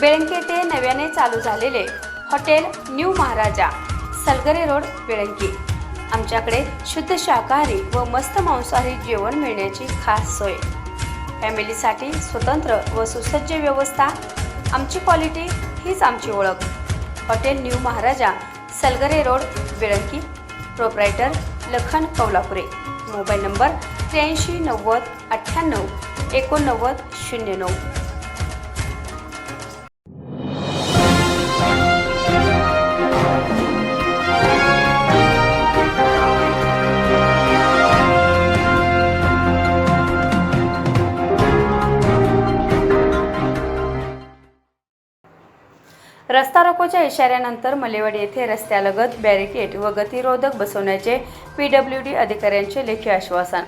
बेळंकी येथे नव्याने चालू झालेले hotel new Maharaja Salgare road Belanki. आमच्याकडे शुद्ध शाकाहारी व मस्त मांसाहारी जेवण मिळण्याची खास सोय. फॅमिलीसाठी स्वतंत्र व सुसज्ज व्यवस्था आमची क्वालिटी हीच आमची ओळख. Hotel new Maharaja Salgare road Belanki. Proprietor Lakhan Kaulapure. Mobile number त्र्याऐंशी नव्वद अठ्ठ्याण्णव एकोणनव्वद शून्य नऊ. रस्ता रोकोच्या इशाऱ्यानंतर मलेवाडी येथे रस्त्यालगत बॅरिकेड व गतिरोधक बसवण्याचे पी डब्ल्यू डी अधिकाऱ्यांचे लेखी आश्वासन.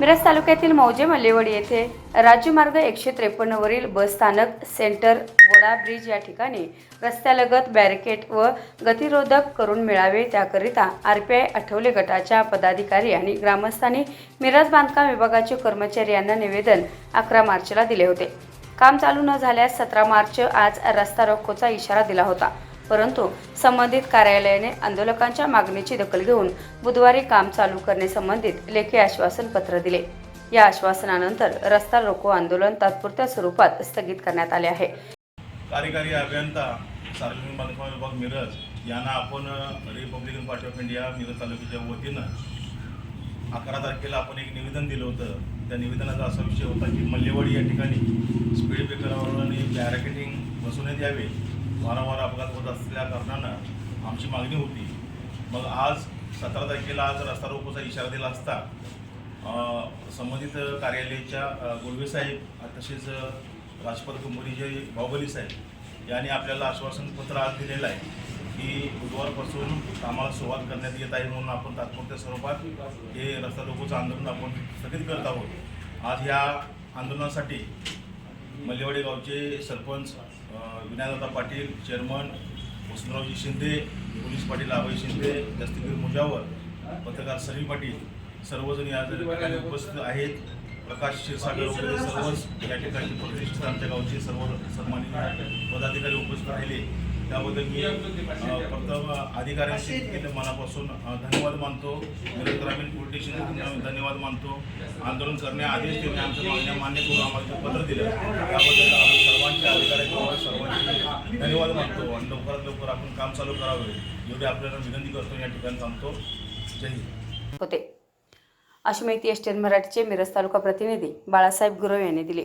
मिरज तालुक्यातील मौजे मल्लेवाडी येथे राज्यमार्ग एकशे त्रेपन्नवरील बस स्थानक सेंटर वडा ब्रिज या ठिकाणी रस्त्यालगत बॅरिकेड व गतिरोधक करून मिळावे त्याकरिता आर पी आय आठवले गटाच्या पदाधिकारी आणि ग्रामस्थांनी मिरज बांधकाम विभागाचे कर्मचारी यांना निवेदन अकरा मार्चला दिले होते. काम चालू न झाल्यास सतरा मार्च आज रस्ता रोखोचा इशारा दिला होता. परंतु संबंधित कार्यालयाने आंदोलकांच्या मागणीची दखल घेऊन बुधवारी काम चालू करण्यासंबंधित लेखी आश्वासन पत्र दिले. या आश्वासनानंतर रस्ता रोको आंदोलन तात्पुरत्या स्वरूपात स्थगित करण्यात आले आहे. कार्यकारी अभियंता सार्वजनिक बांधकाम विभाग मिरज यांना आपण Republican party of India Miraj तालुक्याच्या वतीनं अकरा तारखेला आपण एक निवेदन दिलं होतं. त्या निवेदनाचा असा विषय होता की मल्लेवाडी या ठिकाणी स्पीड ब्रेकरवर आणि बॅरिकेटिंग बसवण्यात यावे वारंवार अपघात होत असल्या कारणानं आमची मागणी होती. मग आज सतरा तारखेला आज रस्ता रोकोचा इशारा दिला असता संबंधित कार्यालयाच्या गोडवे साहेब तसेच अ, राजपत कंपनीचे बाहुबली साहेब यांनी आपल्याला आश्वासन पत्र आज दिलेलं आहे. की बुधवारपासून कामाला सुरुवात करण्यात येत आहे म्हणून आपण तात्पुरत्या स्वरूपात हे रस्ता रोकोचं आंदोलन आपण स्थगित करत आहोत. आज ह्या आंदोलनासाठी मल्लेवाडी गावचे सरपंच विनायदादा पाटील चेअरमन वसंतरावजी शिंदे पोलीस पाटील अभय शिंदे दस्तगीर मुजावर पत्रकार सलीम पाटील सर्वजण या ठिकाणी उपस्थित आहेत. प्रकाश क्षीरसागर वगैरे सर्वच या ठिकाणी प्रतिष्ठित आमच्या गावचे सर्व सन्मानित पदाधिकारी उपस्थित राहिले. त्याबद्दल मी प्रथम अधिकाऱ्यांशी मनापासून धन्यवाद मानतो. ग्रामीण पोलीस स्टेशन धन्यवाद मानतो. आंदोलन करण्याआधीच त्यांनी आमच्या मागण्या मान्य करून आम्हाला ते पत्र दिलं. त्याबद्दल आम्ही सर्वांच्या अधिकाऱ्यांचे सर्वांचे धन्यवाद मानतो. आणि लवकरात लवकर आपण काम चालू करावे. एवढी आपल्याला विनंती करतो या ठिकाणी सांगतो जय हिंद. होते. अशी माहिती एस टी मराठीचे मिरज तालुका प्रतिनिधी बाळासाहेब गुरव यांनी दिली.